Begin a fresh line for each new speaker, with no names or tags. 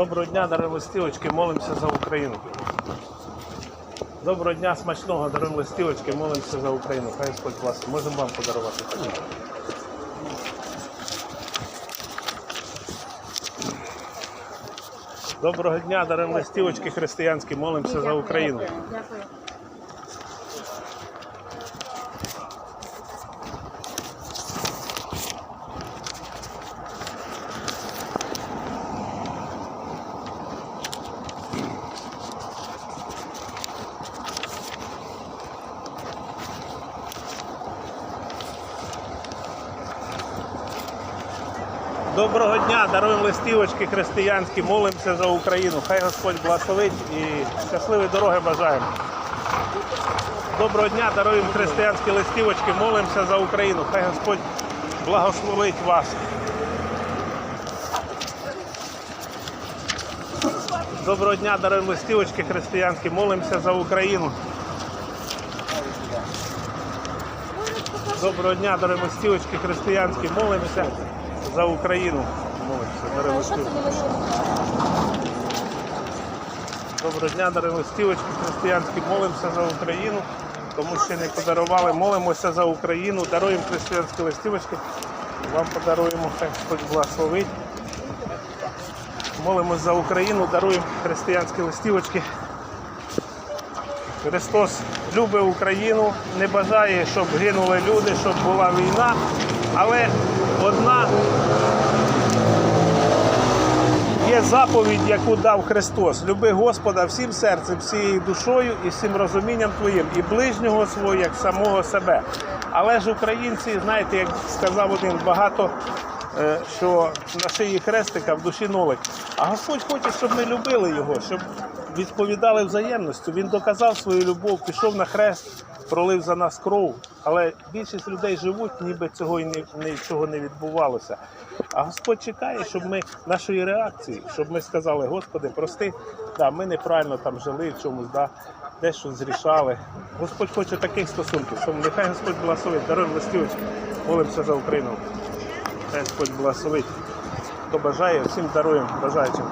Доброго дня, дарим листівочки, молимося за Україну. Доброго дня, смачного, дарим листівочки, молимося за Україну. Хай Господь вас. Можемо вам подарувати. Доброго дня, дарим листівочки християнські, молимося за Україну.
Дякую.
Доброго дня, даруємо листівочки християнські, молимося за Україну. Хай Господь благословить і щасливої дороги бажаємо. Доброго дня, даруємо християнські листівочки, молимося за Україну. Хай Господь благословить вас. Доброго дня, даруємо листівочки християнські, молимося за Україну. Доброго дня, дорогі листівочки християнські, молимося за Україну. Дорогі
Що це?
Доброго дня, дорогі листівочки християнські, молимося за Україну. Тому що не подарували, молимося за Україну, даруємо християнські листівочки. Вам подаруємо, хай Господь благословить. Молимося за Україну, даруємо християнські листівочки. Христос любить Україну, не бажає, щоб гинули люди, щоб була війна. Але одна заповідь, яку дав Христос. Люби Господа всім серцем, всією душою і всім розумінням твоїм, і ближнього свого, як самого себе. Але ж українці, знаєте, як сказав один, багато е, що на шиї хрестика в душі нолик. А Господь хоче, щоб ми любили його, щоб відповідали взаємністю. Він доказав свою любов, пішов на хрест, пролив за нас кров. Але більшість людей живуть, ніби цього і нічого не відбувалося. А Господь чекає, щоб ми нашої реакції, щоб ми сказали, Господи, прости, да, ми неправильно там жили в чомусь, да, дещо зрішали. Господь хоче таких стосунків. Нехай Господь благословить. Даруємо листівочки, молимося за Україну. Хай Господь благословить. Хто бажає, всім даруємо бажаючим.